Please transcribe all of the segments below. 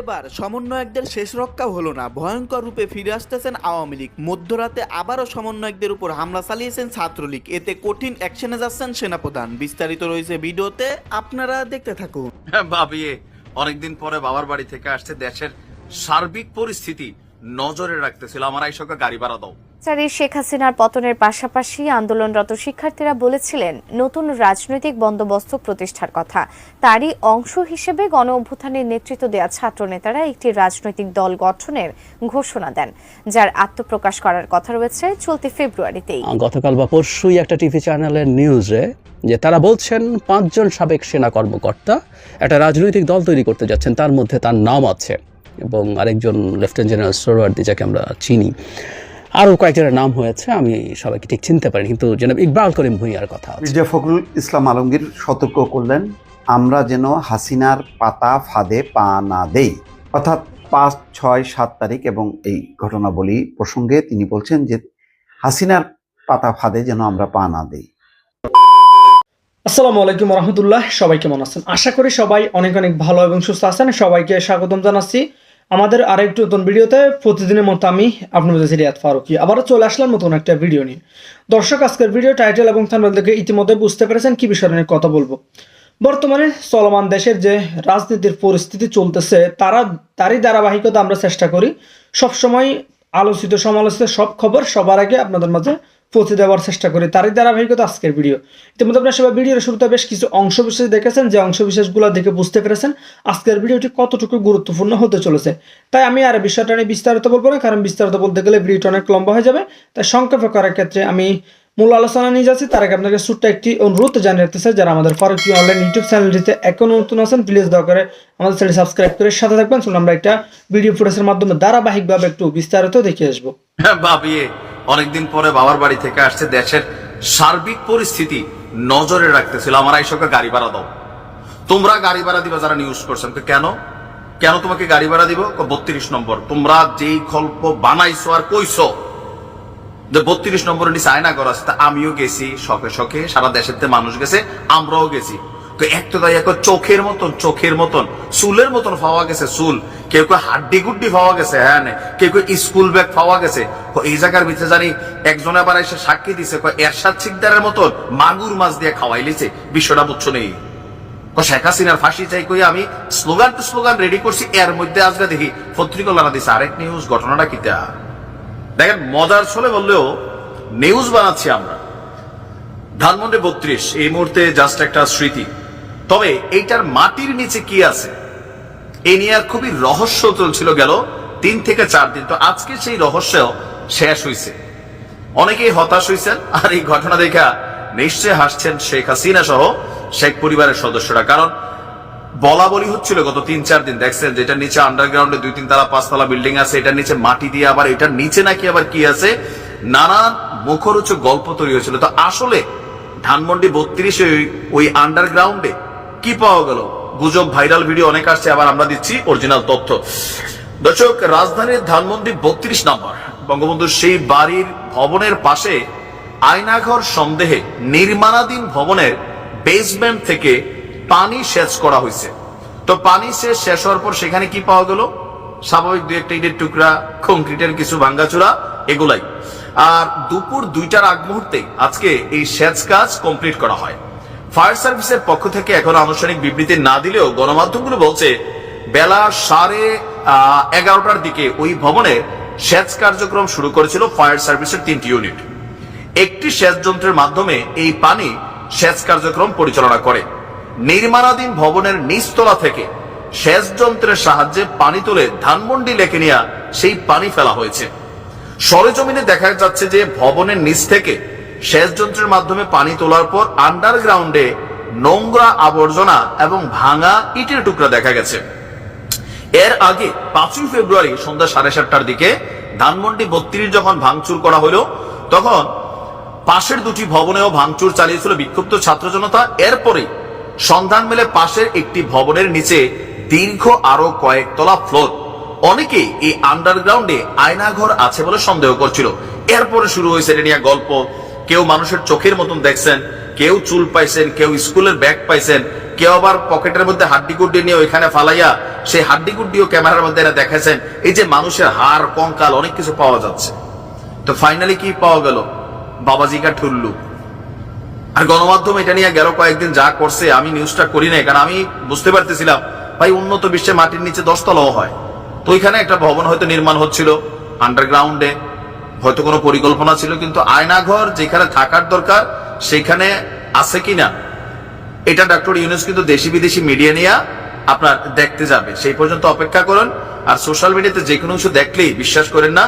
এবার সমন্বয়কদের শেষ রক্ষা হলো না। ভয়ঙ্কর রূপে ফিরে আসতেছেন আওয়ামী লীগ। মধ্যরাতে আবারও সমন্বয়কদের উপর হামলা চালিয়েছেন ছাত্রলীগ। এতে কঠিন অ্যাকশনে যাচ্ছেন সেনাপ্রধান। বিস্তারিত রয়েছে ভিডিওতে, আপনারা দেখতে থাকুন। ভাবিয়ে অনেকদিন পরে বাবার বাড়ি থেকে আসছে দেশের সার্বিক পরিস্থিতি নজরে রাখতেছিল। আমার আইসকা গাড়ি ভাড়া দাও। চারি শেখ হাসিনার পতনের পাশাপাশি আন্দোলনরত শিক্ষার্থীরা বলেছিলেন, নতুন রাজনৈতিক বন্দোবস্ত প্রতিষ্ঠার কথা। তারই অংশ হিসেবে গণ অভ্যুত্থানের নেতৃত্ব দেওয়া ছাত্র নেতারা একটি রাজনৈতিক দল গঠনের ঘোষণা দেন, যার আত্মপ্রকাশ করার কথা রয়েছে চলতি ফেব্রুয়ারিতেই। গতকাল বা পরশুই একটা টিভি চ্যানেলের নিউজে যে তারা বলছেন, পাঁচজন সাবেক সেনা কর্মকর্তা একটা রাজনৈতিক দল তৈরি করতে যাচ্ছেন, তার মধ্যে তার নাম আছে এবং আরেকজন লেফটেন্যান্ট জেনারেল সোরওয়ার্দি যাকে আমরা চিনি। আরও কয়েকজনের নাম হয়েছে আমি সবাইকে ঠিক চিনতে পারি কিন্তু জনাব ইকবাল করিম ভুঁইয়ার কথা মির্জা ফখরুল ইসলাম আলমগীর সতর্ক করলেন আমরা যেন হাসিনার পাতা ফাঁদে পা না দেই। অর্থাৎ পাঁচ ছয় সাত তারিখ এবং এই ঘটনাবলী প্রসঙ্গে তিনি বলছেন যে হাসিনার পাতা ফাঁদে যেন আমরা পা না দেই। আসসালামু আলাইকুম রহমতুল্লাহ। সবাই কেমন আছেন? আশা করি সবাই অনেক অনেক ভালো এবং সুস্থ আছেন। সবাইকে স্বাগতম জানাচ্ছি। আমাদের আরেকটু নতুন ভিডিওতে প্রতিদিনের মতো আমি আপনাদের রিয়াদ ফারুকি। আবারও চলে আসলাম নতুন একটা ভিডিও নিয়ে। দর্শক, আজকের ভিডিও টাইটেল এবং থাম্বনেল থেকে ইতিমধ্যে বুঝতে পেরেছেন কি বিষয় নিয়ে কথা বলব। বর্তমানে চলমান দেশের যে রাজনীতির পরিস্থিতি চলতেছে, তারা, তারই ধারাবাহিকতা আমরা চেষ্টা করি। সবসময় আলোচিত, সমালোচিত সব খবর সবার আগে আপনাদের মাঝে পৌঁছে দেওয়ার চেষ্টা করি। তারই ধারাবাহিকতা আজকের ভিডিও। ইতিমধ্যে আপনার সবাই ভিডিওর শুরুতে বেশ কিছু অংশ বিশেষ দেখেছেন, যে অংশ বিশেষগুলো দেখে বুঝতে পেরেছেন আজকের ভিডিওটি কতটুকু গুরুত্বপূর্ণ হতে চলেছে। তাই আমি আর বিষয়টা নিয়ে বিস্তারিত বলব না, কারণ বিস্তারিত বলতে গেলে ভিডিওটা অনেক লম্বা হয়ে যাবে। তাই সংক্ষেপে করার ক্ষেত্রে আমি মূল আলোচনা নিয়ে যাচ্ছি। তার আগে আপনাকে ছোট্ট একটি অনুরোধ জানিয়ে রাখতে চাই, যারা আমাদের ফারুকি অনলাইন ইউটিউব চ্যানেলটিতে এখনও নতুন আছেন প্লিজ দয়া করে আমাদের চ্যানেল সাবস্ক্রাইব করে সাথে থাকবেন। চলুন আমরা একটা ভিডিও ফুটেজের মাধ্যমে ধারাবাহিকভাবে একটু বিস্তারিত দেখে আসব। ভাবিয়ে অনেকদিন পরে বাবার বাড়ি থেকে আসছে দেশের সার্বিক পরিস্থিতি নজরে রাখতেছিল। আমার আইসকা গাড়ি ভাড়া দাও। তোমরা গাড়ি ভাড়া দিবা যারা নিউজ করছেন কেন? কেন তোমাকে গাড়ি ভাড়া দিব? বত্রিশ নম্বর। তোমরা যেই গল্প বানাইছো আর কইছো, যে বত্রিশ নম্বরের নিচে আয়না করা আছে আমিও গেছি, শখে শখে সারা দেশের মানুষ গেছে, আমরাও গেছি। তো এক তো তাই এক চোখের মতন চোখের মতন, চুলের মতন পাওয়া গেছে চুল। কেউ কেউ হাড্ডি গুড্ডি পাওয়া গেছে হ্যাঁ কেউ কেউ স্কুল ব্যাগ পাওয়া গেছে। এই জায়গার ভিতরে জানি একজন আবার এসে সাক্ষী দিছে এরশাদ সিকদারের মতন মাগুর মাছ দিয়ে খাওয়াই লিছে। বিশ্বটা বুঝছ নেই? শেখ হাসিনার ফাঁসি চাই কই আমি? স্লোগান টু স্লোগান রেডি করছি, এর মধ্যে আজকে দেখি। পত্রিকা দিছে আরেক নিউজ ঘটনাটা কিটা দেখেন, মজার ছলে বললেও নিউজ বানাচ্ছি আমরা। ধানমন্ডি বত্রিশ, এই মুহূর্তে জাস্ট একটা স্মৃতি। তবে এইটার মাটির নিচে কি আছে? এই নিয়ে আর খুবই রহস্য চলছিল গেল তিন থেকে চার দিন। তো আজকে সেই রহস্য শেষ হয়েছে অনেকেই হতাশ হয়েছেন আর এই ঘটনা দেখা নিশ্চয় হাসছেন শেখ হাসিনা সহ শেখ পরিবারের সদস্যরা। কারণ বলা বলি হচ্ছিল গত তিন চার দিন, দেখছেন যেটার নিচে আন্ডারগ্রাউন্ডে দুই তিন তালা পাঁচতলা বিল্ডিং আছে, এটার নিচে মাটি দিয়ে আবার এটার নিচে নাকি আবার কি আছে, নানান মুখরোচক গল্প তৈরি হয়েছিল। তো আসলে ধানমন্ডি বত্রিশে ওই আন্ডারগ্রাউন্ডে কি পাওয়া গেল? গুজব ভাইরাল ভিডিও অনেক আসছে, আবার আমরা দিচ্ছি অরিজিনাল তথ্য। দর্শক, রাজধানীর ধানমন্ডি বত্রিশ নম্বর। বঙ্গবন্ধুর সেই বাড়ির ভবনের পাশে আয়নাঘর সন্দেহে নির্মাণাধীন ভবনের বেসমেন্ট থেকে পানি সেচ করা হয়েছে। তো পানি সেচ শেষ হওয়ার পর সেখানে কি পাওয়া গেল? স্বাভাবিক দু একটা ইটের টুকরা, কংক্রিটের কিছু ভাঙ্গাচুরা, এগুলাই। আর দুপুর দুইটার আগ মুহূর্তে আজকে এই সেচ কাজ কমপ্লিট করা হয়। ফায়ার সার্ভিসের পক্ষ থেকে এখন আনুষ্ঠানিক বিবৃতি না দিলেও গণমাধ্যমগুলো বলছে, বেলা সাড়ে এগারোটার দিকে ওই ভবনে সেচ কার্যক্রম শুরু করেছিল ফায়ার সার্ভিসের তিনটি ইউনিট। একটি সেচ যন্ত্রের মাধ্যমে এই পানি সেচ কার্যক্রম পরিচালনা করে। নির্মাণাধীন ভবনের নিচতলা থেকে সেচ যন্ত্রের সাহায্যে পানি তুলে ধানমন্ডি লেকে নিয়ে সেই পানি ফেলা হয়েছে। সরেজমিনে দেখা যাচ্ছে যে ভবনের নিচ থেকে সেচ যন্ত্রের মাধ্যমে পানি তোলার পর আন্ডারগ্রাউন্ডে নোংরা আবর্জনা এবং ভাঙা ইটের টুকরা দেখা গেছে। এর আগে পাঁচই ফেব্রুয়ারি সন্ধ্যা সাড়ে সাতটার দিকে ধানমন্ডি বত্রিশ যখন ভাঙচুর করা হলো, তখন পাশের দুটি ভবনেও ভাঙচুর চালিয়েছিল বিক্ষুব্ধ ছাত্র জনতা। এরপরে সন্ধান মেলে পাশের একটি ভবনের নিচে দীর্ঘ আরও কয়েকতলা ফ্লোর অনেকেই এই আন্ডারগ্রাউন্ডে আয়নাঘর আছে বলে সন্দেহ করছিল। এরপরে শুরু হয়েছে এটা নিয়ে গল্প। কেউ মানুষের চোখের মতন দেখছেন, কেউ চুল পাইছেন, কেউ স্কুলের ব্যাগ পাইছেন, কেউ আবার পকেটের মধ্যে হাড্ডি গুড্ডি নিয়ে ওইখানে ফালাইয়া সেই হাড্ডি গুড্ডিও ক্যামেরার মধ্যে এরা দেখাইছেন এই যে মানুষের হাড়, কঙ্কাল অনেক কিছু পাওয়া যাচ্ছে। তো ফাইনালি কি পাওয়া গেল? বাবাজিকা ঠুল্লু। আর গণমাধ্যম এটা নিয়ে গেল কয়েকদিন যা করছে, আমি নিউজটা করি নাই, কারণ আমি বুঝতে পারতেছিলাম, ভাই উন্নত বিশ্বে মাটির নিচে দশতলাও হয়। তো ওইখানে একটা ভবন হয়তো নির্মাণ হচ্ছিল আন্ডারগ্রাউন্ডে হয়তো কোনো পরিকল্পনা ছিল, কিন্তু আয়নাঘর যেখানে থাকার দরকার, সেখানে আছে কিনা? এটা ডক্টর ইউনুস কিন্তু দেশি বিদেশি মিডিয়া নিয়ে আপনার দেখতে যাবে। সেই পর্যন্ত অপেক্ষা করুন। আর সোশ্যাল মিডিয়াতে যে কোনো কিছু দেখলেই বিশ্বাস করেন না।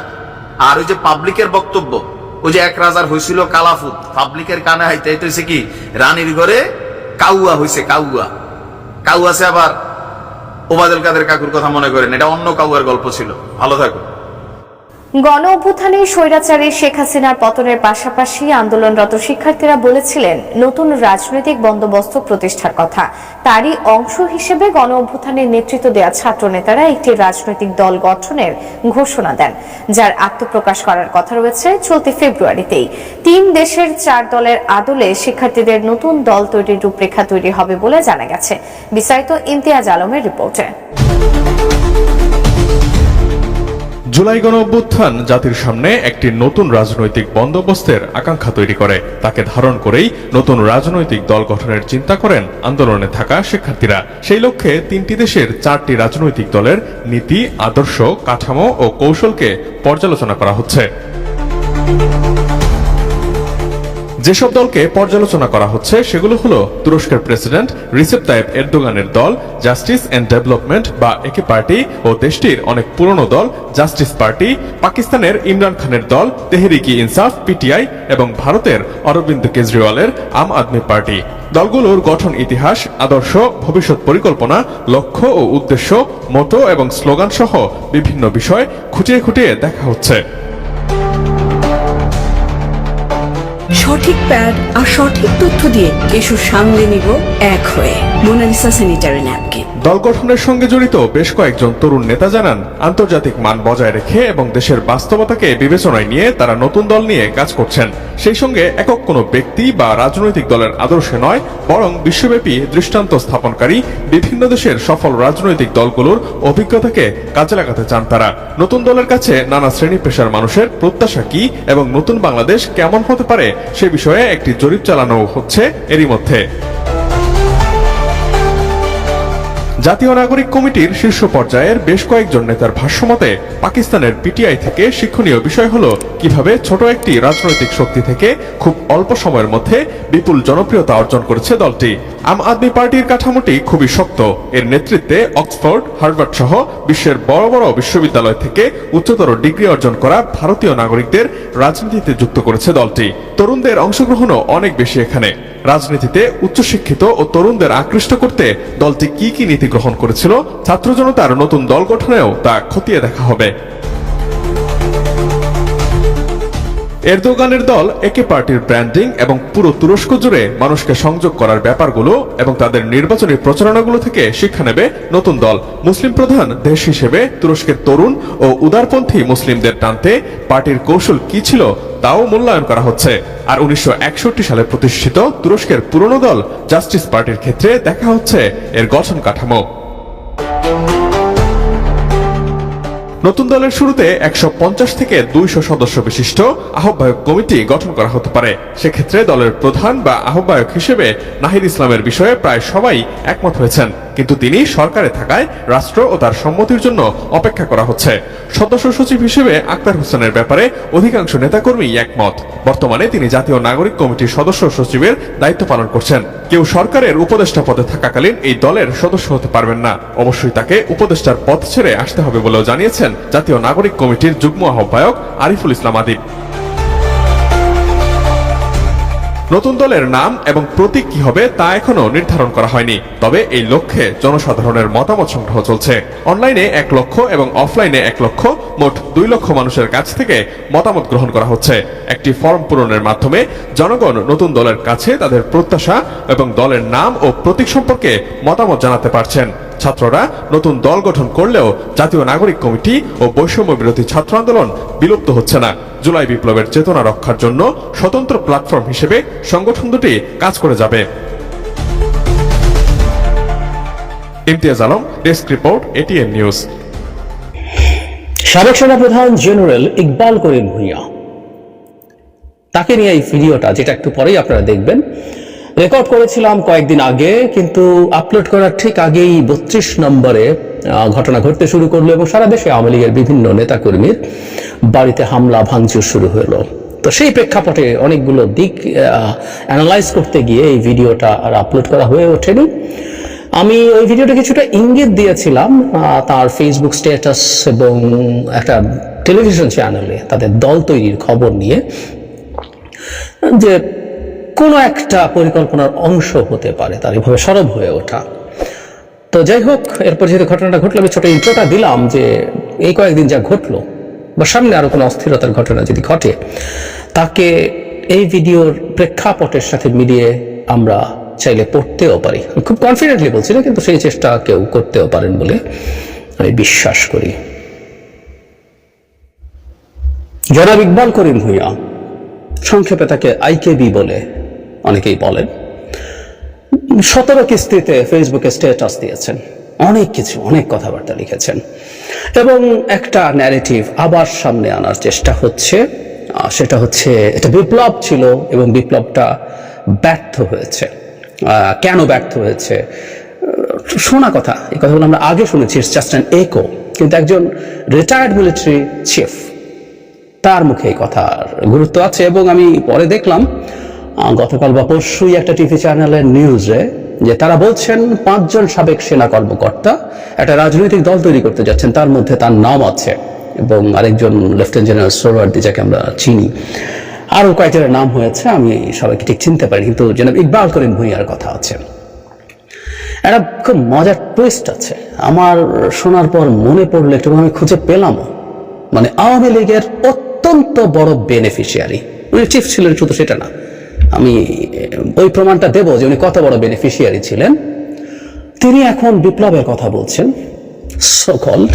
আর ওই যে পাবলিকের বক্তব্য, ওই যে এক রাজার হয়েছিল কালাফুত পাবলিকের কানে হাইতে হাইতে হয়েছে কি? রানীর ঘরে কাউয়া হয়েছে কাউয়া। কাউয়াছে আবার ওবাদুল কাদের কাকুর কথা মনে করেন, এটা অন্য কাউয়ার গল্প ছিল। ভালো থাকুন। গণ অভ্যুত্থানে স্বৈরাচারী শেখ হাসিনার পতনের পাশাপাশি আন্দোলনরত শিক্ষার্থীরা বলেছিলেন, নতুন রাজনৈতিক বন্দোবস্ত প্রতিষ্ঠার কথা। তারই অংশ হিসেবে গণ অভ্যুত্থানের নেতৃত্ব দেওয়া ছাত্র নেতারা একটি রাজনৈতিক দল গঠনের ঘোষণা দেন, যার আত্মপ্রকাশ করার কথা রয়েছে চলতি ফেব্রুয়ারিতেই। তিন দেশের চার দলের আদলে শিক্ষার্থীদের নতুন দল তৈরির রূপরেখা তৈরি হবে বলে জানা গেছে। বিস্তারিত ইমতিয়াজ আলমের রিপোর্টে। জুলাই গণ অভ্যুত্থান জাতির সামনে একটি নতুন রাজনৈতিক বন্দোবস্তের আকাঙ্ক্ষা তৈরি করে। তাকে ধারণ করেই নতুন রাজনৈতিক দল গঠনের চিন্তা করেন আন্দোলনে থাকা শিক্ষার্থীরা। সেই লক্ষ্যে তিনটি দেশের চারটি রাজনৈতিক দলের নীতি, আদর্শ, কাঠামো ও কৌশলকে পর্যালোচনা করা হচ্ছে। যেসব দলকে পর্যালোচনা করা হচ্ছে, সেগুলো হলো তুরস্কের প্রেসিডেন্ট রিসেপ তাইপ এরদোগানের দল, জাস্টিস এন্ড ডেভেলপমেন্ট বা একে পার্টি, ও দেশটির অনেক পুরনো দল, জাস্টিস পার্টি, পাকিস্তানের ইমরান খানের দল, তেহরিকি ইনসাফ, পিটিআই এবং ভারতের অরবিন্দ কেজরিওয়ালের আম আদমি পার্টি। দলগুলোর গঠন ইতিহাস, আদর্শ, ভবিষ্যৎ পরিকল্পনা, লক্ষ্য ও উদ্দেশ্য, মতো এবং স্লোগান সহ বিভিন্ন বিষয় খুঁটিয়ে খুঁটিয়ে দেখা হচ্ছে। সঠিক প্যাড আর সঠিক তথ্য দিয়ে কেশু সামলে নিব এক হয়ে। Monalisa sanitary napkin. দল গঠনের সঙ্গে জড়িত বেশ কয়েকজন তরুণ নেতা জানান, আন্তর্জাতিক মান বজায় রেখে এবং দেশের বাস্তবতাকে বিবেচনায় নিয়ে তারা নতুন দল নিয়ে কাজ করছেন। সেই সঙ্গে একক কোনো ব্যক্তি বা রাজনৈতিক দলের আদর্শে নয়, বরং বিশ্বব্যাপী দৃষ্টান্ত স্থাপনকারী বিভিন্ন দেশের সফল রাজনৈতিক দলগুলোর অভিজ্ঞতাকে কাজে লাগাতে চান তারা। নতুন দলের কাছে নানা শ্রেণি পেশার মানুষের প্রত্যাশা কি এবং নতুন বাংলাদেশ কেমন হতে পারে সে বিষয়ে একটি জরিপ চালানো হচ্ছে এরই মধ্যে। জাতীয় নাগরিক কমিটির শীর্ষ পর্যায়ের বেশ কয়েকজন নেতার ভাষ্যমতে, পাকিস্তানের পিটিআই থেকে শিক্ষণীয় বিষয় হলো কীভাবে ছোট একটি রাজনৈতিক শক্তি থেকে খুব অল্প সময়ের মধ্যে বিপুল জনপ্রিয়তা অর্জন করেছে দলটি। আম আদমি পার্টির কাঠামোটি খুবই শক্ত। এর নেতৃত্বে অক্সফোর্ড, হার্ভার্ড সহ বিশ্বের বড় বড় বিশ্ববিদ্যালয় থেকে উচ্চতর ডিগ্রি অর্জন করা ভারতীয় নাগরিকদের রাজনীতিতে যুক্ত করেছে দলটি। তরুণদের অংশগ্রহণও অনেক বেশি এখানে। রাজনীতিতে উচ্চশিক্ষিত ও তরুণদের আকৃষ্ট করতে দলটি কি কি নীতি গ্রহণ করেছিল, ছাত্র জনতার নতুন দল গঠনেও তা খতিয়ে দেখা হবে। এরদোগানের দল একে পার্টির ব্র্যান্ডিং এবং পুরো তুরস্ক জুড়ে মানুষকে সংযোগ করার ব্যাপারগুলো এবং তাদের নির্বাচনী প্রচারণাগুলো থেকে শিক্ষা নেবে নতুন দল। মুসলিম প্রধান দেশ হিসেবে তুরস্কের তরুণ ও উদারপন্থী মুসলিমদের টানতে পার্টির কৌশল কি ছিল তাও মূল্যায়ন করা হচ্ছে। আর উনিশশো সালে প্রতিষ্ঠিত তুরস্কের পুরনো দল জাস্টিস পার্টির ক্ষেত্রে দেখা হচ্ছে এর গঠন কাঠামো। নতুন দলের শুরুতে একশো পঞ্চাশ থেকে দুইশো সদস্য বিশিষ্ট আহ্বায়ক কমিটি গঠন করা হতে পারে। সেক্ষেত্রে দলের প্রধান বা আহ্বায়ক হিসেবে নাহিদ ইসলামের বিষয়ে প্রায় সবাই একমত হয়েছেন। কিন্তু তিনি সরকারে থাকায় রাষ্ট্র ও তার সম্মতির জন্য অপেক্ষা করা হচ্ছে। সদস্য সচিব হিসেবে আক্তার হোসেনের ব্যাপারে অধিকাংশ নেতাকর্মী একমত। বর্তমানে তিনি জাতীয় নাগরিক কমিটির সদস্য সচিবের দায়িত্ব পালন করছেন। কেউ সরকারের উপদেষ্টা পদে থাকাকালীন এই দলের সদস্য হতে পারবেন না। অবশ্যই তাকে উপদেষ্টার পদ ছেড়ে আসতে হবে বলেও জানিয়েছেন জাতীয় নাগরিক কমিটির যুগ্ম আহ্বায়ক আরিফুল ইসলাম আদিব। নতুন দলের নাম এবং প্রতীক কি হবে তা এখনও নির্ধারণ করা হয়নি। তবে এই লক্ষ্যে জনসাধারণের মতামত সংগ্রহ চলছে। অনলাইনে এক লক্ষ এবং অফলাইনে এক লক্ষ, মোট দুই লক্ষ মানুষের কাছ থেকে মতামত গ্রহণ করা হচ্ছে। একটি ফর্ম পূরণের মাধ্যমে জনগণ নতুন দলের কাছে তাদের প্রত্যাশা এবং দলের নাম ও প্রতীক সম্পর্কে মতামত জানাতে পারছেন। ছাত্ররা নতুন দল গঠন করলেও জাতীয় নাগরিক কমিটি ও বৈষম্য বিরোধী ছাত্র আন্দোলন বিলুপ্ত হচ্ছে না। জুলাই বিপ্লবের চেতনা রক্ষার জন্য স্বতন্ত্র প্ল্যাটফর্ম হিসেবে সংগঠন দুটি কাজ করে যাবে। Imtiaz Alam, desk report, ATN news. সাবেক সেনাপ্রধান জেনারেল ইকবাল করিম ভুঁইয়া। তাকে নিয়ে এই ভিডিওটা, যেটা একটু পরেই আপনারা দেখবেন রেকর্ড করেছিলাম কয়েকদিন আগে, কিন্তু আপলোড করার ঠিক আগেই বত্রিশ নম্বরে ঘটনা ঘটতে শুরু করল এবং সারা দেশে আওয়ামী লীগের বিভিন্ন নেতাকর্মীর বাড়িতে হামলা, ভাঙচুর শুরু হলো। তো সেই প্রেক্ষাপটে অনেকগুলো দিক অ্যানালাইজ করতে গিয়ে এই ভিডিওটা আর আপলোড করা হয়ে ওঠেনি। আমি ওই ভিডিওটা কিছুটা ইঙ্গিত দিয়েছিলাম তার ফেসবুক স্ট্যাটাস এবং একটা টেলিভিশন চ্যানেলে তাদের দল তৈরির খবর নিয়ে, যে কোনো একটা পরিকল্পনার অংশ হতে পারে, তার এভাবে সরব হয়ে ওঠা। তো যাই হোক, এরপর যেহেতু ঘটনাটা ঘটলো, আমি ছোট ইন্ট্রোটা দিলাম যে এই কয়েকদিন যা ঘটলো, বা সামনে আরও কোনো অস্থিরতার ঘটনা যদি ঘটে, তাকে এই ভিডিওর প্রেক্ষাপটের সাথে মিলিয়ে আমরা চাইলে পড়তেও পারি। খুব কনফিডেন্টলি বলছি না, কিন্তু সেই চেষ্টা কেউ করতেও পারেন বলে আমি বিশ্বাস করি। জনাব ইকবাল করিম ভুইয়া, সংক্ষেপে তাকে আইকেবি বলে অনেকেই বলেন। সতেরো কিস্তিতে ফেসবুকে স্ট্যাটাস দিয়েছেন। অনেক কিছু, অনেক কথাবার্তা লিখেছেন। এবং একটা ন্যারেটিভ আবার সামনে আনার চেষ্টা হচ্ছে। সেটা হচ্ছে, এটা বিপ্লব ছিল এবং বিপ্লবটা ব্যর্থ হয়েছে। কেন ব্যর্থ হয়েছে? শোনা কথা, এই কথাগুলো আমরা আগে শুনেছি জাস্ট অ্যান একো কিন্তু একজন রিটায়ার্ড মিলিটারি চিফ তার মুখে এই কথার গুরুত্ব আছে এবং আমি পরে দেখলাম গতকাল বা পরশুই একটা টিভি চ্যানেলের নিউজে যে তারা বলছেন, পাঁচজন সাবেক সেনা কর্মকর্তা একটা রাজনৈতিক দল তৈরি করতে যাচ্ছেন, তার মধ্যে তার নাম আছে এবং আরেকজন লেফটেন্যান্ট জেনারেল সোরওয়ার্দি যাকে আমরা চিনি। আরও কয়েকজনের নাম হয়েছে, আমি সবাইকে ঠিক চিনতে পারি, কিন্তু জনাব ইকবাল করিম ভুঁইয়ার কথা আছে। একটা খুব মজার টুইস্ট আছে। আমার শোনার পর মনে পড়ল একটু আমি খুঁজে পেলামও। মানে আওয়ামী লীগের অত্যন্ত বড় বেনিফিশিয়ারি চিফ ছিলেন শুধু সেটা না। আমি ওই প্রমাণটা দেব যে উনি কত বড় বেনিফিশিয়ারি ছিলেন। তিনি এখন বিপ্লবের কথা বলছেন সকল্ড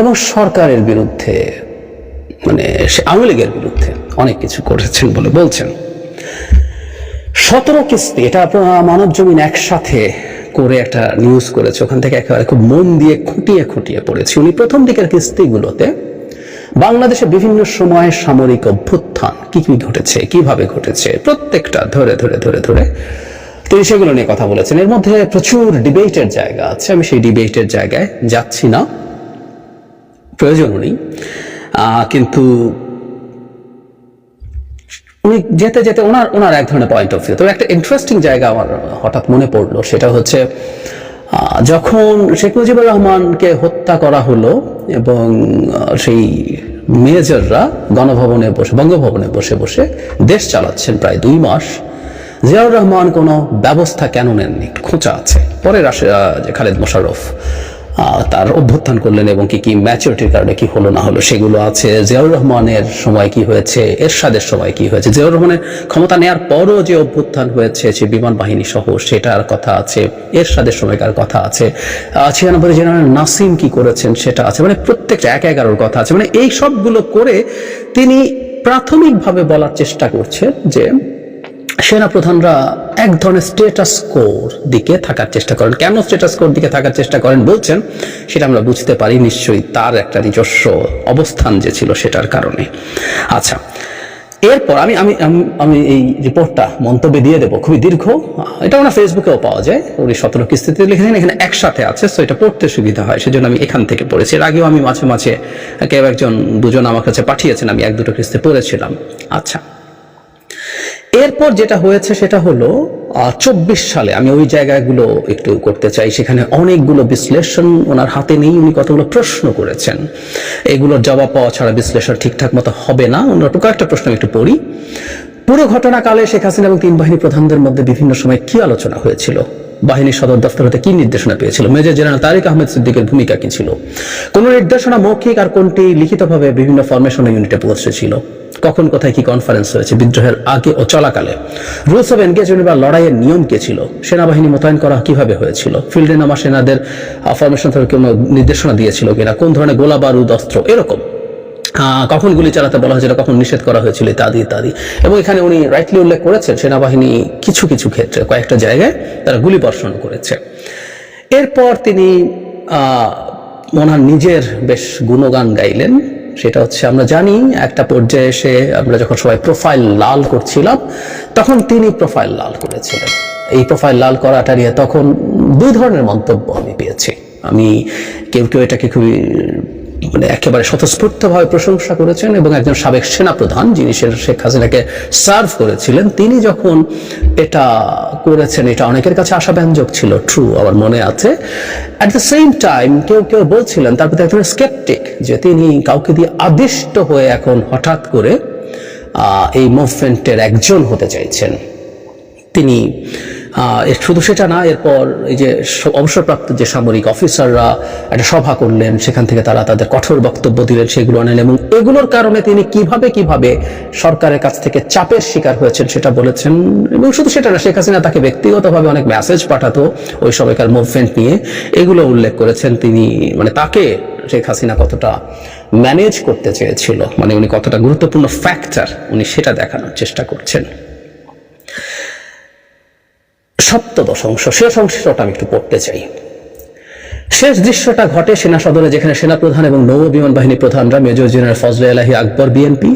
এবং সরকারের বিরুদ্ধে মানে আওয়ামী লীগের বিরুদ্ধে অনেক কিছু করেছেন বলে বলছেন। সতেরো কিস্তি, এটা মানব জমিন একসাথে করে একটা নিউজ করেছে, ওখান থেকে একেবারে খুব মন দিয়ে খুঁটিয়ে খুঁটিয়ে পড়েছি। উনি প্রথম দিকের কিস্তিগুলোতে বাংলাদেশে বিভিন্ন সময়ে সামরিক অভ্যুত্থান কি কি ঘটেছে, কীভাবে ঘটেছে, প্রত্যেকটা ধরে ধরে ধরে ধরে। তিনি সেগুলো নিয়ে কথা বলেছেন। এর মধ্যে প্রচুর ডিবেটের জায়গা আছে। আমি সেই ডিবেটের জায়গায় যাচ্ছি না। প্রয়োজনও নেই। কিন্তু উনি যেতে যেতে ওনার ওনার এক ধরনের পয়েন্ট অফ ভিউ তবে একটা ইন্টারেস্টিং জায়গা আমার হঠাৎ মনে পড়ল। সেটা হচ্ছে যখন শেখ মুজিবুর রহমানকে হত্যা করা হলো এবং সেই মেজররা গণভবনে বসে, বঙ্গভবনে বসে বসে দেশ চালাচ্ছেন প্রায় দুই মাস, জিয়াউর রহমান কোনো ব্যবস্থা কেন নেননি? খোঁচা আছে। পরে রাশে যে খালেদ মোশাররফ তার অভ্যুত্থান করলেন এবং কি কি ম্যাচুরিটির কারণে কি হলো না হলো সেগুলো আছে। জিয়াউর রহমানের সময় কি হয়েছে? এরশাদের সময় কি হয়েছে? জিয়াউর রহমানের ক্ষমতা নেয়ার পরও যে অভ্যুত্থান হয়েছে, সে বিমান বাহিনী সহ, সেটার কথা আছে। এরশাদের সময়কার কথা আছে। ছিয়ানব্বই জেনারেল নাসিম কি করেছেন সেটা আছে। মানে প্রত্যেকটা এক এগারোর কথা আছে। মানে এই সবগুলো করে তিনি প্রাথমিকভাবে বলার চেষ্টা করছেন যে সেনাপ্রধানরা এক ধরনের স্টেটাস কোর দিকে থাকার চেষ্টা করেন। কেন স্টেটাস কোর দিকে থাকার চেষ্টা করেন বলছেন, সেটা আমরা বুঝতে পারি নিশ্চয়ই তার একটা নিজস্ব অবস্থান যে ছিল সেটার কারণে। আচ্ছা এরপর আমি আমি, আমি- এই রিপোর্টটা মন্তব্যে দিয়ে দেবো, খুবই দীর্ঘ। এটা ওনার ফেসবুকেও পাওয়া যায়, উনি সতেরো কিস্তিতে লিখেছেন, এখানে একসাথে আছে সো এটা পড়তে সুবিধা হয়, সেজন্য আমি এখান থেকে পড়েছি। এর আগেও আমি মাঝে মাঝে কেউ একজন, দুজন আমার কাছে পাঠিয়েছেন, আমি এক দুটো কিস্তি পড়েছিলাম। আচ্ছা এরপর যেটা হয়েছে সেটা হলো চব্বিশ সালে আমি ওই জায়গাগুলো একটু করতে চাই, সেখানে অনেকগুলো বিশ্লেষণ ওনার হাতে নেই, উনি কতগুলো প্রশ্ন করেছেন। এগুলোর জবাব পাওয়া ছাড়া বিশ্লেষণ ঠিকঠাক মতো হবে না। ওনার কয়েকটা প্রশ্ন একটু পড়ি। পুরো ঘটনাকালে শেখ হাসিনা এবং তিন বাহিনী প্রধানদের মধ্যে বিভিন্ন সময় কি আলোচনা হয়েছিল? বাহিনীর সদর দফতর হতে কি নির্দেশনা পেয়েছিল? মেজর জেনারেল তারিক আহমেদ সিদ্দিকের ভূমিকা কি ছিল? কোন নির্দেশনা মৌখিক আর কোনটি লিখিতভাবে বিভিন্ন ফরমেশন ইউনিটে পৌঁছেছিল? কখন কোথায় কি কনফারেন্স হয়েছে? বিদ্রোহের আগে ও চলাকালে? রুলস অফ এনগেজমেন্ট বা লড়াইয়ের নিয়ম কে ছিল? সেনাবাহিনী মোতায়েন করা কীভাবে হয়েছিল? ফিল্ডে নামা সেনাদের ফরমেশন থেকে কোনো নির্দেশনা দিয়েছিল কিনা? কোন ধরনের গোলা বারুদ অস্ত্র, এরকম। কখন গুলি চালাতে বলা হয়েছিল, কখন নিষেধ করা হয়েছিল, ইত্যাদি ইত্যাদি। এবং এখানে উনি রাইটলি উল্লেখ করেছেন, সেনাবাহিনী কিছু কিছু ক্ষেত্রে, কয়েকটা জায়গায় তারা গুলি বর্ষণ করেছে। এরপর তিনি ওনার নিজের বেশ গুণগান গাইলেন, সেটা হচ্ছে আমরা জানি, একটা পর্যায়ে এসে আমরা যখন সবাই প্রোফাইল লাল করছিলাম, তখন তিনি প্রোফাইল লাল করেছিলেন। এই প্রোফাইল লাল করাটা নিয়ে তখন দুই ধরনের মন্তব্য আমি পেয়েছি। আমি কেউ কেউ এটাকে খুবই মানে একেবারে স্বতঃস্ফূর্তভাবে প্রশংসা করেছেন এবং একজন সাবেক সেনাপ্রধান যিনি শেখ হাসিনাকে সার্ভ করেছিলেন, তিনি যখন এটা করেছেন, এটা অনেকের কাছে আশাব্যঞ্জক ছিল ট্রু আমার মনে আছে। অ্যাট দ্য সেম টাইম কেউ কেউ বলছিলেন, তার প্রতি একজন স্কেপটিক যে তিনি কাউকে দিয়ে আদিষ্ট হয়ে এখন হঠাৎ করে এই মুভমেন্টের একজন হতে চাইছেন। তিনি শুধু সেটা না, এরপর এই যে অবসরপ্রাপ্ত যে সামরিক অফিসাররা একটা সভা করলেন, সেখান থেকে তারা তাদের কঠোর বক্তব্য দিলেন সেগুলো আনেন এবং এগুলোর কারণে তিনি কীভাবে কীভাবে সরকারের কাছ থেকে চাপের শিকার হয়েছেন সেটা বলেছেন এবং শুধু সেটা না, শেখ হাসিনা তাকে ব্যক্তিগতভাবে অনেক মেসেজ পাঠাতো ওই সময়কার মুভমেন্ট নিয়ে। এগুলো উল্লেখ করেছেন তিনি মানে তাকে শেখ হাসিনা কতটা ম্যানেজ করতে চেয়েছিল মানে উনি কতটা গুরুত্বপূর্ণ ফ্যাক্টর উনি সেটা দেখানোর চেষ্টা করছেন। সপ্তদশ অংশ শেষ অংশটা আমি একটু পড়তে চাই। শেষ দৃশ্যটা ঘটে সেনা সদরে, যেখানে সেনাপ্রধান এবং নৌ বিমান বাহিনী প্রধানরা major general Fazle Elahi Akbar, BNP,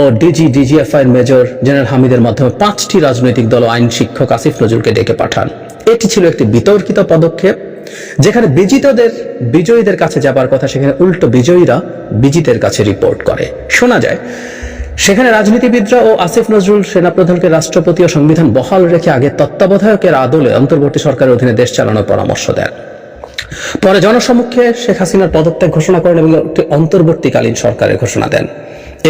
ও ডিজি ডিজিএফআই মেজর জেনারেল হামিদের মাধ্যমে পাঁচটি রাজনৈতিক দল আইন শিক্ষক আসিফ নজরুলকে ডেকে পাঠান। এটি ছিল একটি বিতর্কিত পদক্ষেপ, যেখানে বিজিতদের, বিজয়ীদের কাছে যাবার কথা, সেখানে উল্টো বিজয়ীরা বিজিতের কাছে রিপোর্ট করে। শোনা যায় সেখানে রাজনীতিবিদরা ও আসিফ নজরুল সেনাপ্রধানকে রাষ্ট্রপতি ও সংবিধান বহাল রেখে আগে তত্ত্বাবধায়কের আদলে অন্তর্বর্তী সরকারের অধীনে দেশ চালানোর পরামর্শ দেন। পরে জনসমক্ষে শেখ হাসিনার পদত্যাগ ঘোষণা করেন এবং একটি অন্তর্বর্তীকালীন সরকারের ঘোষণা দেন।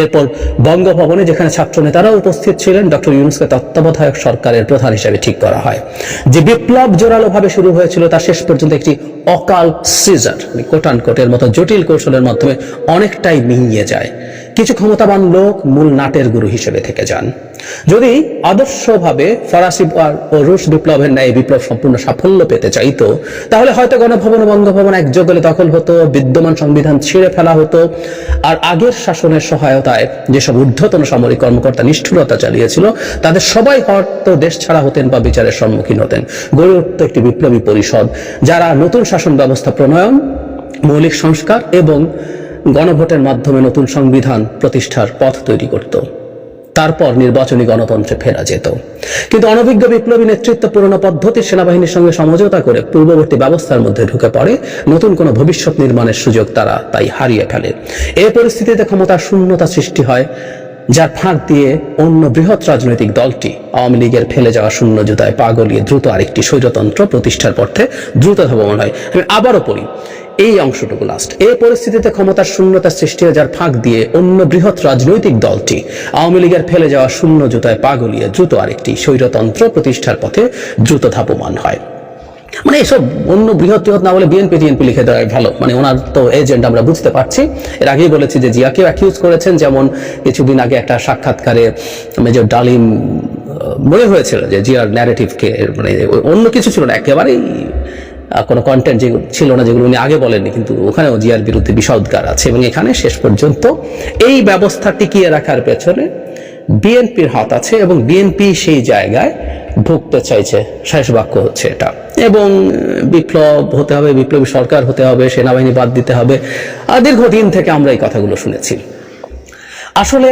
এরপর বঙ্গভবনে যেখানে ছাত্র নেতারা উপস্থিত ছিলেন, ডক্টর ইউনুসকে তত্ত্বাবধায়ক সরকারের প্রধান হিসেবে ঠিক করা হয়। যে বিপ্লব জোরালোভাবে শুরু হয়েছিল তা শেষ পর্যন্ত একটি অকাল সিজার কোটান কোটের মতো জটিল কৌশলের মাধ্যমে অনেকটাই মিলিয়ে যায়। কিছু ক্ষমতাবান লোক মূল নাটের গুরু হিসেবে থেকে যান। যদি আদর্শভাবে ফরাসি ও রুশ বিপ্লবের ন্যায় বিপ্লব সম্পূর্ণ সাফল্য পেতে চাইতো, তাহলে হয়তো গণভবন বঙ্গভবন একযোগে দখল হতো, বিদ্যমান সংবিধান ছিঁড়ে ফেলা হতো, আর আগের শাসনের সহায়তায় যেসব ঊর্ধ্বতন সামরিক কর্মকর্তা নিষ্ঠুরতা চালিয়েছিল, তাদের সবাই হয়তো দেশ ছাড়া হতেন বা বিচারের সম্মুখীন হতেন। গড়ে উঠত একটি বিপ্লবী পরিষদ, যারা নতুন শাসন ব্যবস্থা প্রণয়ন, মৌলিক সংস্কার এবং গণভোটের মাধ্যমে নতুন সংবিধান প্রতিষ্ঠার পথ তৈরি করত। তারপর নির্বাচনী গণতন্ত্রে ফেরা যেত। কিন্তু অনভিজ্ঞ বিপ্লবী নেতৃত্ব পুরনো পদ্ধতির সেনাবাহিনীর সঙ্গে সমঝোতা করে পূর্ববর্তী ব্যবস্থার মধ্যে ঢুকে পড়ে, নতুন কোনো ভবিষ্যৎ নির্মাণের সুযোগ তারা তাই হারিয়ে ফেলে। এই পরিস্থিতিতে ক্ষমতার শূন্যতা সৃষ্টি হয়, যার ফাঁক দিয়ে অন্য বৃহৎ রাজনৈতিক দলটি আওয়ামী লীগের ফেলে যাওয়া শূন্য জুতায় পা গলিয়ে দ্রুত আরেকটি স্বৈরতন্ত্র প্রতিষ্ঠার পথে দ্রুত ধাবমান হয়। আমি আবারও পড়ি এই অংশটুকু লাস্ট এই পরিস্থিতিতে ক্ষমতার শূন্যতা সৃষ্টি হয়ে যার ফাঁক দিয়ে অন্য বৃহৎ রাজনৈতিক দলটি আওয়ামী লীগের ফেলে যাওয়া শূন্য জুতায় পা গলিয়ে দ্রুত আরেকটি স্বৈরতন্ত্র প্রতিষ্ঠার পথে দ্রুত ধাবমান হয়। মানে এসব অন্য বৃহৎ বৃহৎ না বলে বিএনপি টিএনপি লিখে দেওয়াই ভালো। মানে ওনার তো এজেন্ট আমরা বুঝতে পারছি। এর আগেই বলেছি যে জিয়াকেও অ্যাকিউজ করেছেন। যেমন কিছুদিন আগে একটা সাক্ষাৎকারে মেজর ডালিম মনে হয়েছিল যে জিয়ার ন্যারেটিভকে মানে অন্য কিছু ছিল না। একেবারেই কোনো কন্টেন্ট যে ছিল না যেগুলো উনি আগে বলেননি, কিন্তু ওখানেও জিয়ার বিরুদ্ধে বিষোদ্গার আছে এবং এখানে শেষ পর্যন্ত এই ব্যবস্থা টিকিয়ে রাখার পেছনে বিএনপির হাত আছে এবং বিএনপি সেই জায়গায় ঢুকতে চাইছে, শেষ বাক্য হচ্ছে এটা। এবং বিপ্লব হতে হবে, বিপ্লবী সরকার হতে হবে, সেনাবাহিনী বাদ দিতে হবে। দীর্ঘদিন থেকে আমরা এই কথাগুলো শুনেছি। আসলে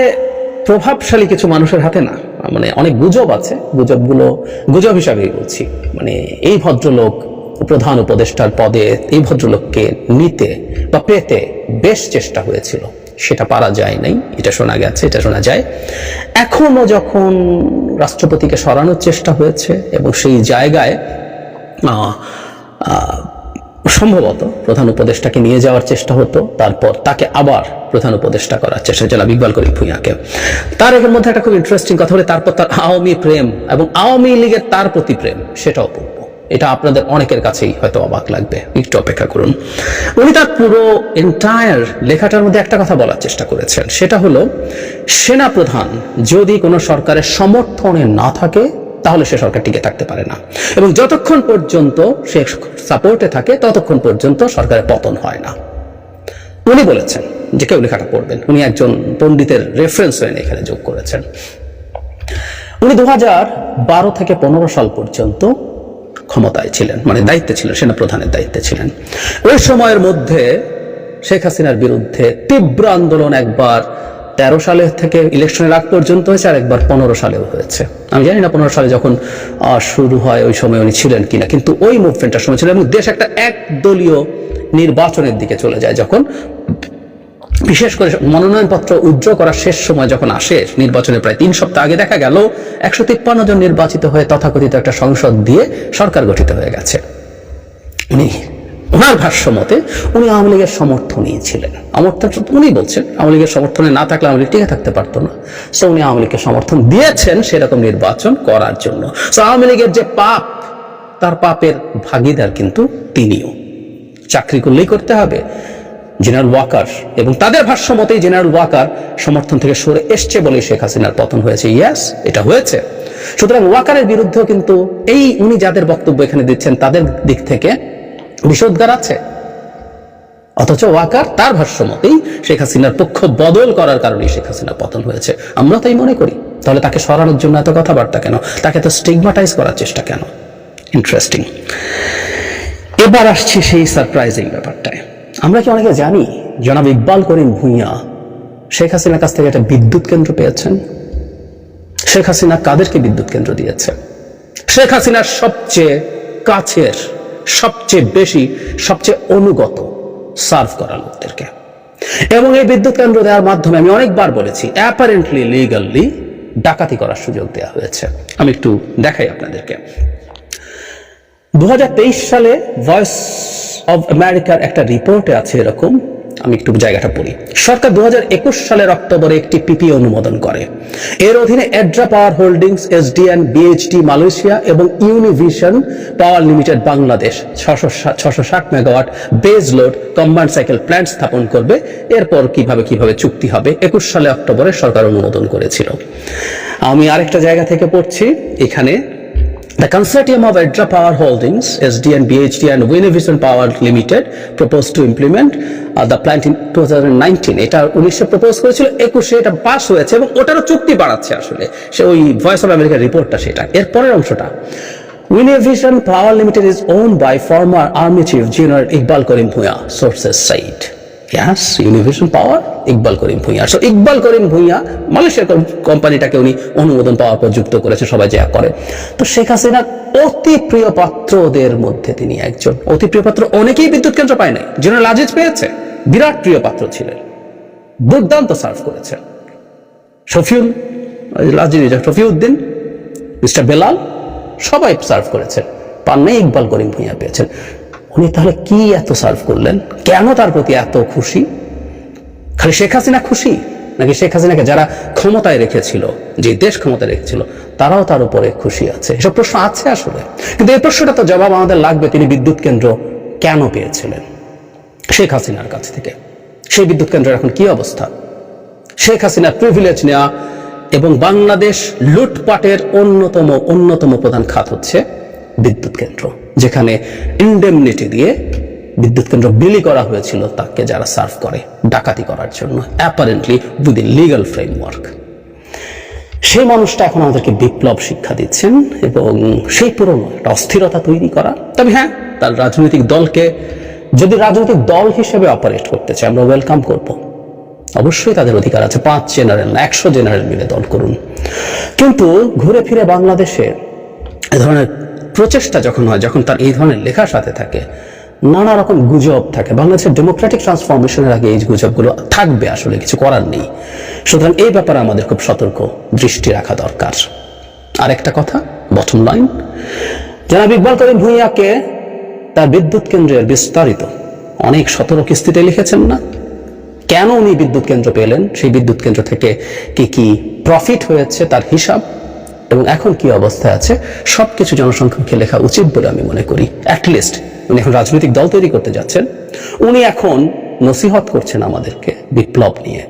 প্রভাবশালী কিছু মানুষের হাতে না মানে অনেক গুজব আছে, গুজবগুলো, গুজব হিসাবেই বলছি। মানে এই ভদ্রলোক প্রধান উপদেষ্টার পদে এই ভদ্রলোককে নিতে বা পেতে বেশ চেষ্টা হয়েছিল। সেটা পারা যায় নাই, এটা শোনা গেছে, এটা শোনা যায়। এখনও যখন রাষ্ট্রপতিকে সরানোর চেষ্টা হয়েছে এবং সেই জায়গায় সম্ভবত প্রধান উপদেষ্টাকে নিয়ে যাওয়ার চেষ্টা হতো, তারপর তাকে আবার প্রধান উপদেষ্টা করার চেষ্টা জনাব ইকবাল করিম ভূঁইয়াকে। তার এর মধ্যে একটা খুব ইন্টারেস্টিং কথা হলে, তারপর তার আওয়ামী প্রেম এবং আওয়ামী লীগের তার প্রতি প্রেম, সেটাও পড়ব। এটা আপনাদের অনেকের কাছেই হয়তো অবাক লাগবে। একটু অপেক্ষা করুন। উনি তার পুরো এন্টায়ার লেখাটার মধ্যে একটা কথা বলার চেষ্টা করেছেন। সেটা হলো সেনা প্রধান যদি কোনো সরকারের সমর্থনে না থাকে, তাহলে সে সরকার টিকে থাকতে পারে না। এবং যতক্ষণ পর্যন্ত সে সাপোর্টে থাকে, ততক্ষণ পর্যন্ত সরকারের পতন হয় না। উনি বলেছেন যে কেউ লেখাটা পড়বেন। উনি একজন পণ্ডিতের রেফারেন্স হয়ে এখানে যোগ করেছেন। উনি দু বারো থেকে পনেরো সাল পর্যন্ত ক্ষমতায় ছিলেন মানে দায়িত্বে ছিলেন, সেনাপ্রধানের দায়িত্বে ছিলেন। ওই সময়ের মধ্যে শেখ হাসিনার বিরুদ্ধে তীব্র আন্দোলন একবার তেরো সালে থেকে ইলেকশনের আগ পর্যন্ত হয়েছে, আর একবার পনেরো সালেও হয়েছে। আমি জানি না পনেরো সালে যখন শুরু হয়, ওই সময় উনি ছিলেন কিনা, কিন্তু ওই মুভমেন্টটার সময় ছিল, এবং দেশ একটা একদলীয় নির্বাচনের দিকে চলে যায়, যখন বিশেষ করে মনোনয়নপত্র উজ্জ্বল করার শেষ সময় যখন আসে, নির্বাচনের প্রায় তিন সপ্তাহ আগে দেখা গেল একশো তিপ্পান্ন জন নির্বাচিত হয়ে তথাকথিত একটা সংসদ দিয়ে সরকার গঠিত হয়ে গেছে। উনি, ওনার ভাষ্য মতে উনি আওয়ামী লীগের সমর্থন নিয়েছিলেন সমর্থন উনি বলছেন, আওয়ামী লীগের সমর্থনে না থাকলে আওয়ামী লীগ থাকতে পারতো না। সো উনি আওয়ামী লীগকে সমর্থন দিয়েছেন সেরকম নির্বাচন করার জন্য। সো আওয়ামী লীগের যে পাপ, তার পাপের ভাগিদার কিন্তু তিনিও। চাকরি করলেই করতে হবে জেনারেল ওয়াকার এবং তাদের ভাষ্য মতেই জেনারেল ওয়াকার সমর্থন থেকে সরে এসছে বলেই শেখ হাসিনার পতন হয়েছে। ইয়াস এটা হয়েছে। সুতরাং ওয়াকারের বিরুদ্ধেও কিন্তু এই উনি যাদের বক্তব্য এখানে দিচ্ছেন, তাদের দিক থেকে বিষোদ্গার আছে। অথচ ওয়াকার তার ভাষ্য মতেই শেখ হাসিনার পক্ষ বদল করার কারণে শেখ হাসিনার পতন হয়েছে। আমরা তাই মনে করি। তাহলে তাকে সরানোর জন্য এত কথাবার্তা কেন? তাকে তো স্টিগমাটাইজ করার চেষ্টা কেন? ইন্টারেস্টিং এবার আসছি সেই সারপ্রাইজিং ব্যাপারটায়। আমরা কি অনেকে জানি, জনাব ইকবাল করিম ভূঁইয়া শেখ হাসিনার কাছ থেকে একটা বিদ্যুৎ কেন্দ্র পেয়েছেন? শেখ হাসিনা কাদেরকে বিদ্যুৎ কেন্দ্র দিয়েছে? শেখ হাসিনার সবচেয়ে কাছের, সবচেয়ে বেশি, সবচেয়ে অনুগত সার্ভ করা লোকদেরকে। এবং এই বিদ্যুৎ কেন্দ্র দেওয়ার মাধ্যমে আমি অনেকবার বলেছি অ্যাপারেন্টলি লিগালি ডাকাতি করার সুযোগ দেওয়া হয়েছে। আমি একটু দেখাই আপনাদেরকে। দু হাজার তেইশ সালে ভয়েস অব আমেরিকার একটা রিপোর্টে আছে এরকম। আমি একটু জায়গাটা পড়ি। সরকার দু হাজার একুশ সালের অক্টোবরে একটি পিপি অনুমোদন করে। এর অধীনে Edra power holdings SDN BHD Malaysia এবং ইউনিভিশন পাওয়ার লিমিটেড বাংলাদেশ ছশো ষাট megawatt base load combined cycle plant স্থাপন করবে। এরপর কীভাবে কীভাবে চুক্তি হবে, একুশ সালে অক্টোবরে সরকার অনুমোদন করেছিল। আমি আরেকটা জায়গা থেকে পড়ছি। এখানে The consortium of Edra Power Holdings, SDN, BHD and Univision Power Limited proposed to implement uh, the plant in 2019. এটা উনিশশো প্রপোজ করেছিল একুশে এটা পাস হয়েছে এবং ওটারও চুক্তি বাড়াচ্ছে Univision Power Limited is owned by former Army Chief General Iqbal Karim Bhuiya, sources said. Yes, Univision Power, Iqbal Karim Bhuiyan so Iqbal Karim Bhuiyan মালয়েশিয়ার কোম্পানিটাকে উনি অনুমোদন পাওয়ার পর যুক্ত করেছে সবাই যা করে। তো শেখ হাসিনার অতি প্রিয় পাত্রদের মধ্যে তিনি একজন। অতি প্রিয় পাত্র অনেকেই বিদ্যুৎ কেন্দ্র পায় নাই। জেনারেল আজিজ পেয়েছে বিরাট প্রিয় পাত্র ছিলেন। দুর্দান্ত সার্ভ করেছেন শফিউল লাজিজ শফিউদ্দিন মিস্টার বেলাল সবাই সার্ভ করেছেন নেই ইকবাল করিম ভুঁইয়া পেয়েছেন। উনি তাহলে কি এত সার্ভ করলেন? কেন তার প্রতি এত খুশি? খালি শেখ হাসিনা খুশি? নাকি শেখ হাসিনাকে যারা ক্ষমতায় রেখেছিল, যে দেশ ক্ষমতায় রেখেছিল, তারাও তার উপরে খুশি আছে? এসব প্রশ্ন আছে আসলে। কিন্তু এই প্রশ্নটা তো জবাব আমাদের লাগবে তিনি বিদ্যুৎ কেন্দ্র কেন পেয়েছিলেন? শেখ হাসিনার কাছ থেকে। সেই বিদ্যুৎ কেন্দ্রের এখন কি অবস্থা? শেখ হাসিনার প্রিভিলেজ নেওয়া এবং বাংলাদেশ লুটপাটের অন্যতম অন্যতম প্রধান খাত হচ্ছে বিদ্যুৎ কেন্দ্র, যেখানে ইন্ডেমনিটি দিয়ে বিদ্যুৎ কেন্দ্র বিলি করা হয়েছিল তাকে যারা সার্ভ করে ডাকাতি করার জন্য অ্যাপারেন্টলি উইদিন লিগাল ফ্রেমওয়ার্ক সেই মানুষটা এখন আমাদেরকে বিপ্লব শিক্ষা দিচ্ছেন এবং সেই পুরনো একটা অস্থিরতা তৈরি করা। তবে হ্যাঁ তার রাজনৈতিক দলকে যদি রাজনৈতিক দল হিসেবে অপারেট করতে চায়, আমরা ওয়েলকাম করব। অবশ্যই তাদের অধিকার আছে, পাঁচ জেনারেল না একশো জেনারেল মিলে দল করুন। কিন্তু ঘুরে ফিরে বাংলাদেশে এ ধরনের প্রচেষ্টা যখন হয়, যখন তার এই ধরনের লেখার সাথে থাকে, নানা রকম গুজব থাকে। বাংলাদেশের ডেমোক্রেটিক ট্রান্সফরমেশনের আগে এই গুজবগুলো থাকবে, আসলে কিছু করার নেই। সুতরাং এই ব্যাপারে আমাদের খুব সতর্ক দৃষ্টি রাখা দরকার। আরেকটা কথা বটম লাইন জনাব ইকবাল করিম ভূঁইয়াকে তার বিদ্যুৎ কেন্দ্রের বিস্তারিত অনেক সতেরো কিস্তিতে লিখেছেন না। কেন উনি বিদ্যুৎ কেন্দ্র পেলেন? সেই বিদ্যুৎ কেন্দ্র থেকে কি কি প্রফিট হয়েছে তার হিসাব? এবং এখন কি অবস্থায় আছে, সবকিছু জনসংখ্যাকে লেখা উচিত বলে আমি মনে করি। অ্যাটলিস্ট উনি এখন রাজনৈতিক দল তৈরি করতে যাচ্ছেন। উনি এখন নসিহত করছেন আমাদেরকে বিপ্লব নিয়ে।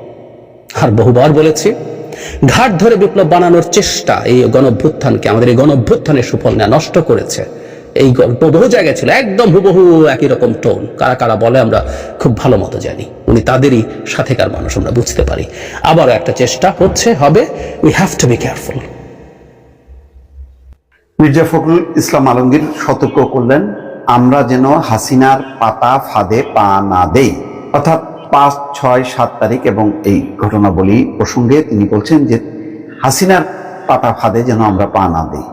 আর বহুবার বলেছি, ঘাট ধরে বিপ্লব বানানোর চেষ্টা এই গণভ্যুত্থানকে, আমাদের এই গণভ্যুত্থানের সুফল নেওয়া নষ্ট করেছে। এই গল্প বহু জায়গায় ছিল, একদম হুবহু একই রকম টোন। কারা কারা বলে আমরা খুব ভালো মতো জানি। উনি তাদেরই সাথেকার মানুষ, আমরা বুঝতে পারি। আবারও একটা চেষ্টা হচ্ছে, হবে we have to be careful Mirza Fakhrul Islam Alamgir সতর্ক করলেন, আমরা যেন হাসিনার পাতা ফাঁদে পা না দেই। অর্থাৎ পাঁচ, ছয়, সাত তারিখ এবং এই ঘটনাবলী প্রসঙ্গে তিনি বলছেন যে, হাসিনার পাতা ফাঁদে যেন আমরা পা না দিই।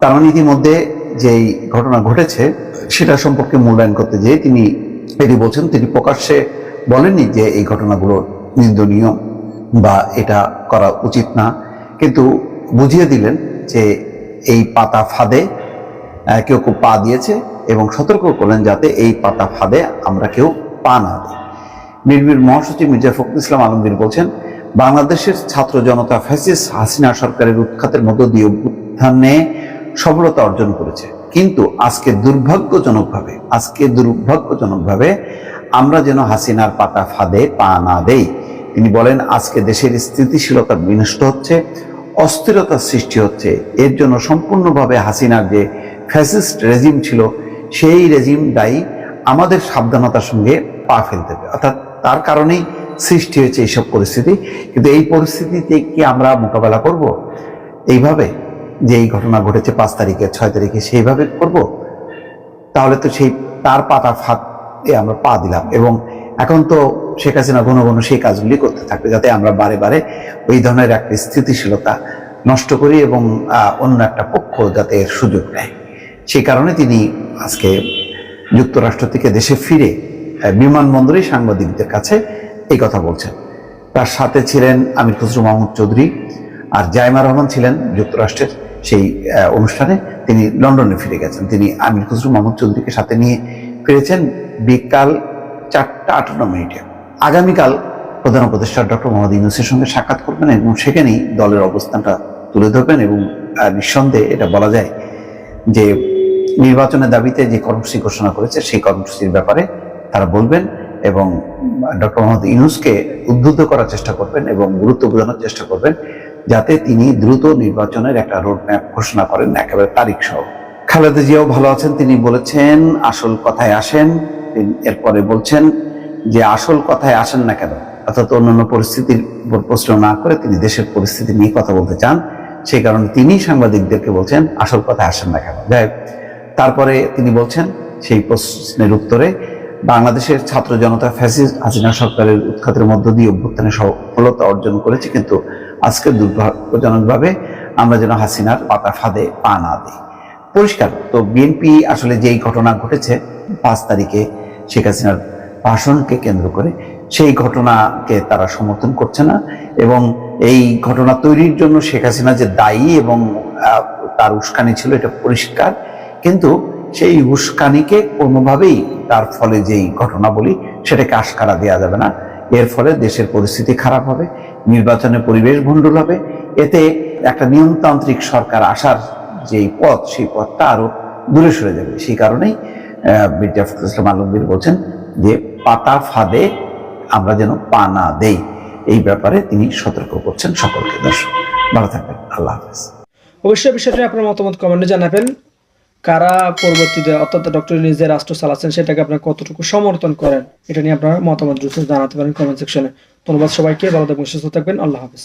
তার মানে ইতিমধ্যে যেই ঘটনা ঘটেছে, সেটা সম্পর্কে মূল্যায়ন করতে যেয়ে তিনি এটি বলছেন। তিনি প্রকাশ্যে বলেননি যে এই ঘটনাগুলো নিন্দনীয় বা এটা করা উচিত না, কিন্তু বুঝিয়ে দিলেন যে এই পাতা ফাঁদে কেউ কেউ পা দিয়েছে এবং সতর্ক করলেন যাতে এই পাতা ফাঁদে আমরা কেউ পা না দিই। নির্মীর মহাসচিব মির্জা ফখরুল ইসলাম আলমগীর বলছেন, বাংলাদেশের ছাত্র জনতা ফ্যাসিস হাসিনা সরকারের উৎখাতের মধ্য দিয়ে উত্থানে সফলতা অর্জন করেছে। কিন্তু আজকে দুর্ভাগ্যজনকভাবে আজকে দুর্ভাগ্যজনকভাবে আমরা যেন হাসিনার পাতা ফাঁদে পা না দেই। তিনি বলেন, আজকে দেশের স্থিতিশীলতা বিনষ্ট হচ্ছে অস্থিরতার সৃষ্টি হচ্ছে। এর জন্য সম্পূর্ণভাবে হাসিনার যে ফ্যাসিস্ট রেজিম ছিল, সেই রেজিম দায়ী আমাদের সাবধানতার সঙ্গে পা ফেলতে হবে। অর্থাৎ তার কারণেই সৃষ্টি হয়েছে এইসব পরিস্থিতি। কিন্তু এই পরিস্থিতিতে কি আমরা মোকাবেলা করব? এইভাবে যে এই ঘটনা ঘটেছে পাঁচ তারিখে, ছয় তারিখে সেইভাবে করব? তাহলে তো সেই তার পাতা ফাঁদে আমরা পা দিলাম এবং এখন তো শেখ হাসিনা ঘন ঘন সেই কাজগুলি করতে থাকবে যাতে আমরা বারে বারে ওই ধরনের একটা স্থিতিশীলতা নষ্ট করি এবং অন্য একটা পক্ষ যাতে এর সুযোগ নেয়। সেই কারণে তিনি আজকে যুক্তরাষ্ট্র থেকে দেশে ফিরে বিমানবন্দরে সাংবাদিকদের কাছে এই কথা বলছেন। তার সাথে ছিলেন আমির খসরু মাহমুদ চৌধুরী আর জাইমা রহমান ছিলেন যুক্তরাষ্ট্রের সেই অনুষ্ঠানে। তিনি লন্ডনে ফিরে গেছেন। তিনি আমির খসরু মাহমুদ চৌধুরীকে সাথে নিয়ে ফিরেছেন। বিকাল চারটা আটান্ন মিনিটে। আগামীকাল প্রধান উপদেষ্টা ডক্টর মোহাম্মদ ইউনুসের সঙ্গে সাক্ষাৎ করবেন এবং সেখানেই দলের অবস্থানটা তুলে ধরবেন এবং নিঃসন্দেহে এটা বলা যায় যে নির্বাচনের দাবিতে যে কর্মসূচি ঘোষণা করেছে সেই কর্মসূচির ব্যাপারে তারা বলবেন এবং ডক্টর মোহাম্মদ ইউনুসকে উদ্বুদ্ধ করার চেষ্টা করবেন এবং গুরুত্ব বোঝানোর চেষ্টা করবেন যাতে তিনি দ্রুত নির্বাচনের একটা রোডম্যাপ ঘোষণা করেন, একেবারে তারিখ সহ খালেদা জিয়াও ভালো আছেন, তিনি বলেছেন, আসল কথায় আসেন। এরপরে বলছেন যে আসল কথায় আসেন না কেন? অর্থাৎ অন্যান্য পরিস্থিতির উপর প্রশ্ন না করে তিনি দেশের পরিস্থিতি নিয়ে কথা বলতে চান। সেই কারণে তিনি সাংবাদিকদেরকে বলছেন, আসল কথায় আসেন না কেন? যাই তারপরে তিনি বলছেন সেই প্রশ্নের উত্তরে, বাংলাদেশের ছাত্র জনতা ফ্যাসিস্ট হাসিনা সরকারের উৎখাতের মধ্য দিয়ে অভ্যুত্থানে সফলতা অর্জন করেছে, কিন্তু আজকে দুর্ভাগ্যজনকভাবে আমরা যেন হাসিনার পাতা ফাঁদে পা না দিই। পরিষ্কার, তো বিএনপি আসলে যেই ঘটনা ঘটেছে পাঁচ তারিখে শেখ হাসিনার ভাষণকে কেন্দ্র করে সেই ঘটনাকে তারা সমর্থন করছে না এবং এই ঘটনা তৈরির জন্য শেখ হাসিনা যে দায়ী এবং তার উস্কানি ছিল এটা পরিষ্কার। কিন্তু সেই উস্কানিকে কোনোভাবেই তার ফলে যেই ঘটনা বলি সেটাকে আশকারা দেওয়া যাবে না। এর ফলে দেশের পরিস্থিতি খারাপ হবে, নির্বাচনে পরিবেশ ভণ্ডুল হবে। এতে একটা নিয়মতান্ত্রিক সরকার আসার যেই পথ, সেই পথটা আরও দূরে সরে যাবে। সেই কারণেই মির্জা ফখরুল ইসলাম আলমগীর বলছেন যে পাতা ফাঁদে আমরা যেন পা না দেই। এই ব্যাপারে তিনি সতর্ক করছেন সকলকে। দর্শক, ভালো থাকবেন। আল্লাহ হাফেজ। অবশ্যই বিষয়টি আপনার মতামত কমেন্টে জানাবেন। কারা পরবর্তীতে, অর্থাৎ ডক্টর নিজে রাষ্ট্র চালাচ্ছেন, সেটাকে আপনার কতটুকু সমর্থন করেন, এটা নিয়ে আপনার মতামত জানাতে পারেন কমেন্ট সেকশনে। ধন্যবাদ সবাইকে, ভালো থাকবেন, সুস্থ থাকবেন। আল্লাহ হাফিজ।